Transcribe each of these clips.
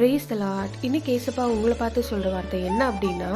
Brace தலாட் இன்னைக்கு ஏசப்பா உங்களை பார்த்து சொல்கிற வார்த்தை என்ன அப்படின்னா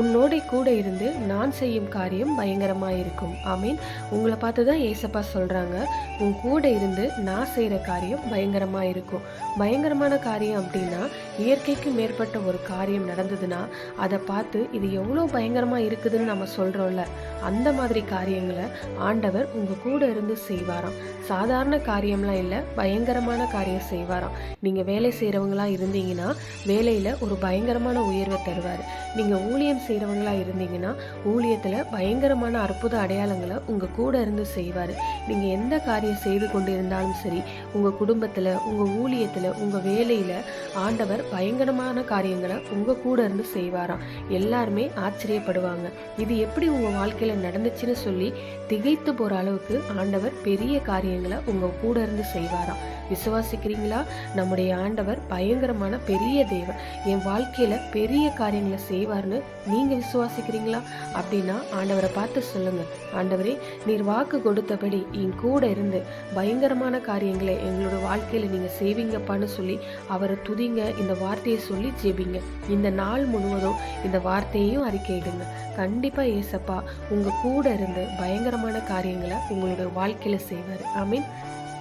உன்னோட கூட இருந்து நான் செய்யும் காரியம் பயங்கரமாக இருக்கும். ஐ மீன் உங்களை பார்த்து தான் ஏசப்பா சொல்கிறாங்க உன் கூட இருந்து நான் செய்கிற காரியம் பயங்கரமாக இருக்கும். பயங்கரமான காரியம் அப்படின்னா இயற்கைக்கு மேற்பட்ட ஒரு காரியம் நடந்ததுன்னா அதை பார்த்து இது எவ்வளோ பயங்கரமாக இருக்குதுன்னு நம்ம சொல்கிறோம்ல அந்த மாதிரி காரியங்களை ஆண்டவர் உங்கள் கூட இருந்து செய்வாராம். சாதாரண காரியம்லாம் இல்லை பயங்கரமான காரியம் செய்வாராம். நீங்கள் வேலை செய்கிறவங்களா இருந்தீங்கன்னா வேலையில் ஒரு பயங்கரமான உயர்வை தருவார். நீங்கள் ஊழியம் செய்கிறவங்களாக இருந்தீங்கன்னா ஊழியத்தில் பயங்கரமான அற்புத அடையாளங்களை உங்கள் கூட இருந்து செய்வார். நீங்கள் எந்த காரியம் செய்து கொண்டு இருந்தாலும் சரி உங்கள் குடும்பத்தில் உங்கள் ஊழியத்தில் உங்கள் வேலையில் ஆண்டவர் பயங்கரமான காரியங்களை உங்கள் கூட இருந்து செய்வாராம். எல்லாருமே ஆச்சரியப்படுவாங்க. இது எப்படி உங்கள் வாழ்க்கையில் நடந்துச்சுன்னு சொல்லி திகைத்து போகிற அளவுக்கு ஆண்டவர் பெரிய காரியங்களை உங்கள் கூட இருந்து செய்வாராம். விசுவாசிக்கிறீங்களா? நம்முடைய ஆண்டவர் பயங்கரமான பெரிய தேவன் என் வாழ்க்கையில் பெரிய காரியங்களை செய்வார்னு நீங்கள் விசுவாசிக்கிறீங்களா? அப்படின்னா ஆண்டவரை பார்த்து சொல்லுங்கள் ஆண்டவரே நீர் வாக்கு கொடுத்தபடி என் கூட இருந்து பயங்கரமான காரியங்களை எங்களோட வாழ்க்கையில் நீங்கள் செய்வீங்கப்பான்னு சொல்லி அவரை துதிங்க இந்த வார்த்தையை சொல்லி ஜெபிங்க. இந்த நாள் முழுவதும் இந்த வார்த்தையையும் அறிக்கையிடுங்க. கண்டிப்பாக ஏசப்பா உங்கள் கூட இருந்து பயங்கரமான காரியங்களை உங்களோட வாழ்க்கையில் செய்வார். ஐ மீன்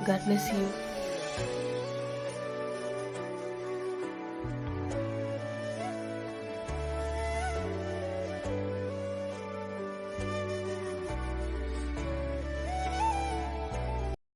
கட்னஸ் யூ